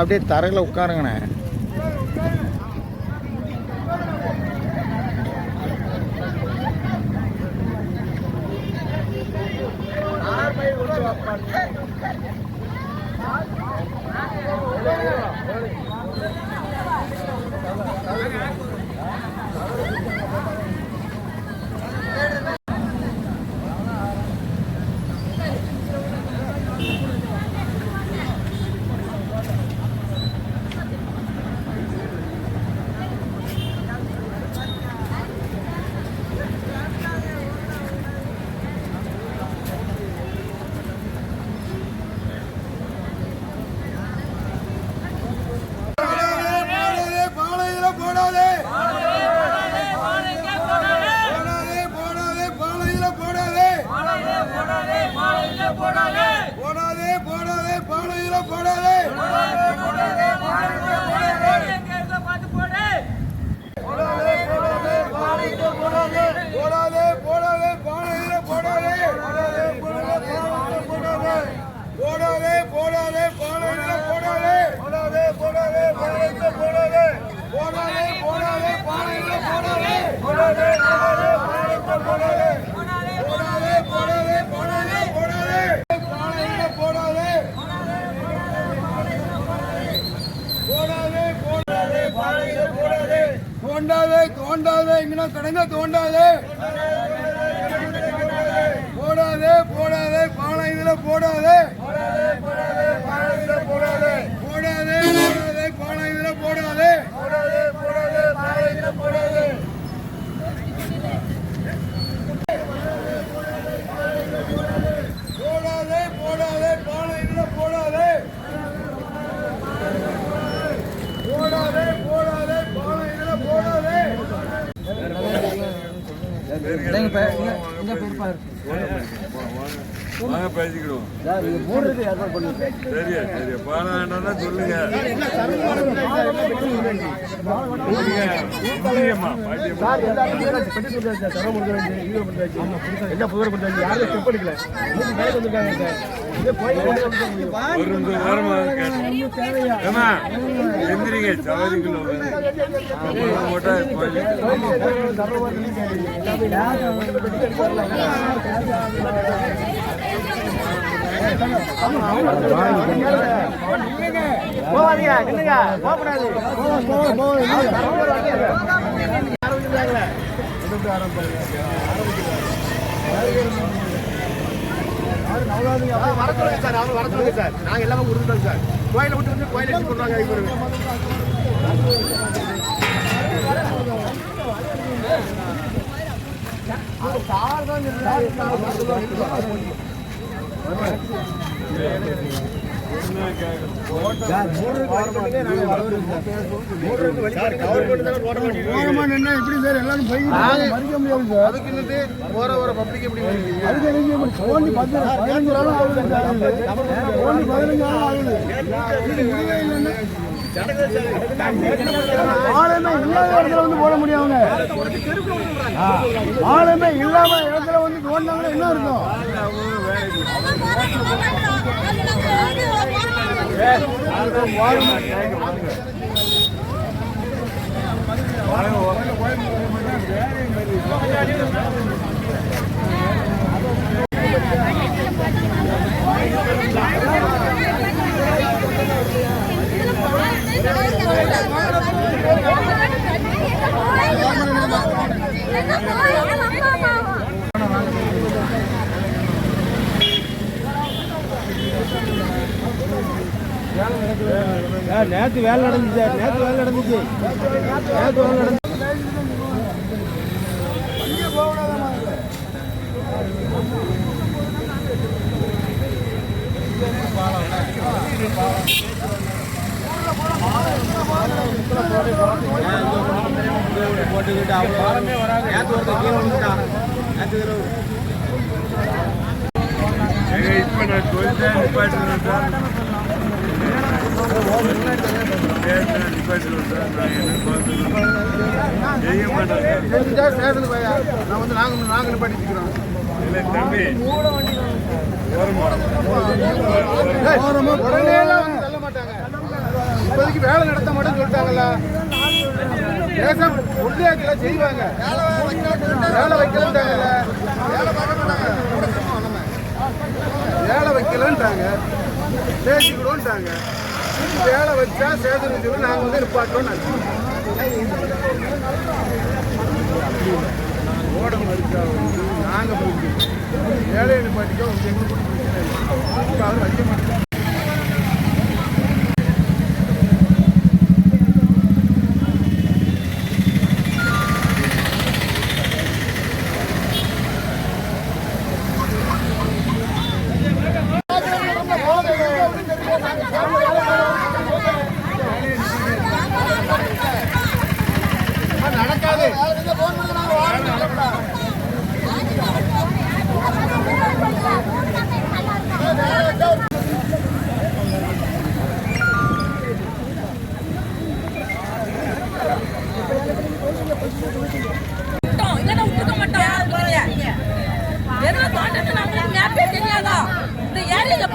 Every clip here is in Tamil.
அப்படியே தரையில் உட்காருங்கண்ணே. மண்ணை தோண்டாதே. போடாதே போடாதே. பானை இதுல போடாதே. போடாதே போடாதே. பானை இதுல போடாதே போடாதே போடாதே பானை இதுல போடாதே. எங்கள் பேர் எங்கள் பெருப்பாக இருக்குது வாங்க பேசிக்கிடுவோம். சரியா சரியா சொல்லுங்க. என்ன புதுவர் கொடுத்தாங்க போவாதீங்க. நில்லுங்க போகக்கூடாது சார் அவங்க வர சொல்லுங்க சார் நாங்கள் எல்லாமே கொடுத்துட்டோம் சார் கோயிலை விட்டு வந்து கோயிலை எடுத்து கொண்டாங்க எப்படி எல்லாரும் மறிக்க முடியாது சார் அதுக்கு போற வர பதினஞ்சு ஆளுமே இல்லாத இடத்துல வந்து போட முடியும் அவங்க. ஆ, ஆளுமே இல்லாம இடத்துல வந்து தோண்டினாங்கன்னா என்ன இருக்கும் நேற்று வேலை நடந்துச்சு சார். நேற்று வேலை நடந்துச்சு. நேற்று வேலை நடந்துச்சு போட்டுக்கிட்டு அவ்வளோ நேற்று ஒருத்தர் கீழே வந்துட்டான் நேற்று ஏங்க, இப்ப நான் சொல்லிட்டேன் நிப்பாட்டுறேன் சார் கேட்டேன் நிப்பாட்டுறேன் சார் நான் என்ன பார்த்துக்கிறேன் செய்ய மாட்டேன் சார் நான் வந்து நாங்க நாங்க படிச்சுக்கிறோம் இல்லை தம்பி ஓரமா உடனே எல்லாம் வந்து தள்ள மாட்டாங்க இப்போதைக்கு வேலை நடத்த மாட்டேன்னு சொல்லிட்டாங்களா தேசம் ஒன்றியாக்கல செய்வாங்க வேலை வைக்கலன்றாங்கல்ல வேலை பார்க்க மாட்டாங்க வேலை வைக்கலன்றாங்க பேசிக்கிடுவோன்ட்டாங்க வேலை வச்சா சேதம் சொல்லி நாங்கள் வந்து நிப்பாட்டோம்னு நினைச்சோம். ஓட மறுக்கா வந்து நாங்கள் பிடிக்கிறோம் வேலையை நிப்பாட்டிக்கோ எங்களுக்கு ஒண்ணும் வைக்க மாட்டோம்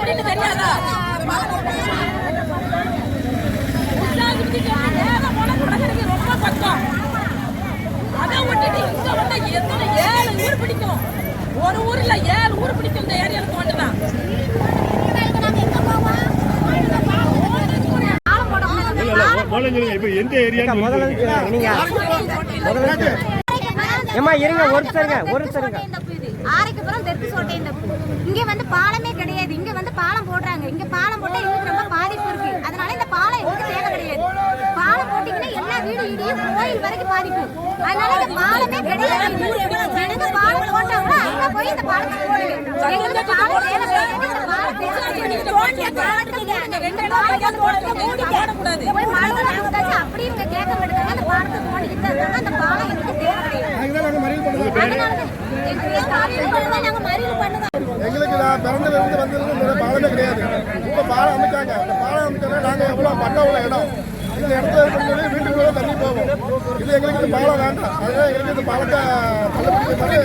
ஏரியா எப்படின்னு தெரியாதா? உற்சாகத்துக்கு நேரா போனா குடகரைக்கு ரொம்ப பக்கம் அதை விட்டுட்டு இங்க வந்தா எத்தனை ஏழு ஊர் பிடிக்கும்? ஒரு ஊர்ல ஏழு ஊர் பிடிக்கும் இந்த ஏரியால தோட்டதான் இப்ப எந்த ஏரியா ஏம்மா இருங்க ஒரு நிமிஷம் இருங்க ஒரு நிமிஷம் இருங்க ஆரைக்குப்புறம் தெற்கு சோட்டை இந்த பூ இங்க வந்து பாலமே கிடையாது. இங்க வந்து பாலம் போடுறாங்க இங்க பாலம் போட்டா எங்களுக்கு ரொம்ப பாதிப்பு இருக்கு அதனால இந்த பாலம் எங்களுக்கு தேவை கிடையாது பாலம் போட்டீங்கன்னா எல்லா வீடு இடியும் கோயில் வரைக்கும் பாதிப்பு அதனால இந்த பாலமே கிடையாது. எனக்கு பாலம் போட்டா கூட அங்க போய் இந்த பாலத்தை போடுங்க எங்களுக்கு பாலம் கிடையாது இந்த பாலம் தேவை கிடையாது. ரெண்டு நாளைக்கு போடுறது போடக்கூடாது. போய் மழை கொடுத்தாச்சு அப்படி இவங்க கேட்க மாட்டாங்க அந்த பாலத்தை தோண்டிக்கிட்டு இருந்தாங்க அந்த பாலம் எங்களுக்கு தேவை கிடையாது அதனால எங்களுக்கு காலையில் பண்ணுவோம் நாங்க மறியல் பண்ணுவோம் எங்களுக்கு நான் பிறந்ததுல இருந்து வந்ததுல இருந்து பாலமே கிடையாது. இப்போ பாலம் அமைச்சாங்க. அந்த பாலம் அமைச்சா நாங்கள் எவ்வளோ பட்டா உள்ள இடம். இந்த இடத்துல இருக்கிறவங்களே வீட்டுக்குள்ளே தண்ணி போகும் இது எங்களுக்கு பாலம் வேண்டாம். அதனால எங்களுக்கு இந்த பாலத்தை தள்ளுபடி